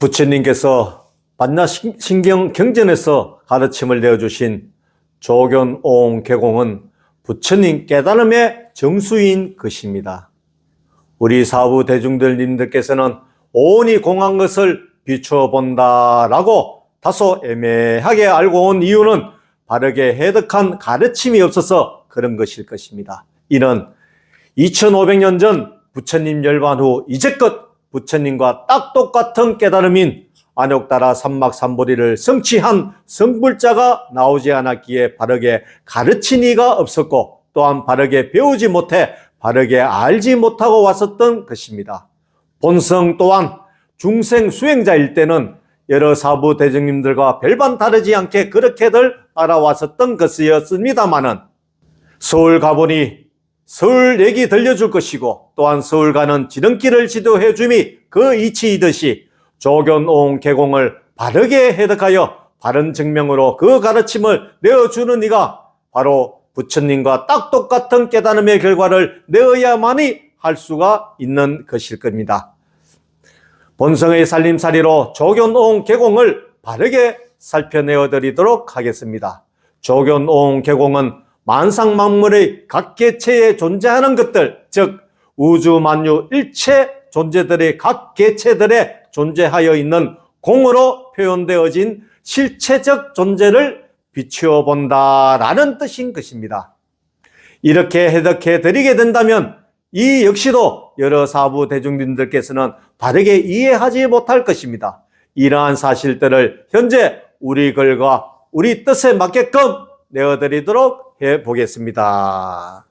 부처님께서 반야 신- 신경 경전에서 가르침을 내어주신 조견오옹 계공은 부처님 깨달음의 정수인 것입니다. 우리 사부 대중들님들께서는 오온이 공한 것을 비추어 본다라고 다소 애매하게 알고 온 이유는 바르게 해득한 가르침이 없어서 그런 것일 것입니다. 이는 2500년 전 부처님 열반 후 이제껏 부처님과 딱 똑같은 깨달음인 안욕따라 삼막삼보리를 성취한 성불자가 나오지 않았기에 바르게 가르친 이가 없었고 또한 바르게 배우지 못해 바르게 알지 못하고 왔었던 것입니다. 본성 또한 중생 수행자일 때는 여러 사부 대중님들과 별반 다르지 않게 그렇게들 알아왔었던 것이었습니다마는 서울 가보니 서울 얘기 들려줄 것이고 또한 서울 가는 지름길을 지도해 줌이 그 이치이듯이 조견오옹 개공을 바르게 해득하여 바른 증명으로 그 가르침을 내어주는 이가 바로 부처님과 딱 똑같은 깨달음의 결과를 내어야만이 할 수가 있는 것일 겁니다. 본성의 살림살이로 조견오옹 개공을 바르게 살펴내어 드리도록 하겠습니다. 조견오옹 개공은 만상 만물의 각 개체에 존재하는 것들, 즉 우주 만유 일체 존재들의 각 개체들에 존재하여 있는 공으로 표현되어진 실체적 존재를 비추어 본다라는 뜻인 것입니다. 이렇게 해석해 드리게 된다면 이 역시도 여러 사부 대중님들께서는 바르게 이해하지 못할 것입니다. 이러한 사실들을 현재 우리 글과 우리 뜻에 맞게끔 내어드리도록 해 보겠습니다.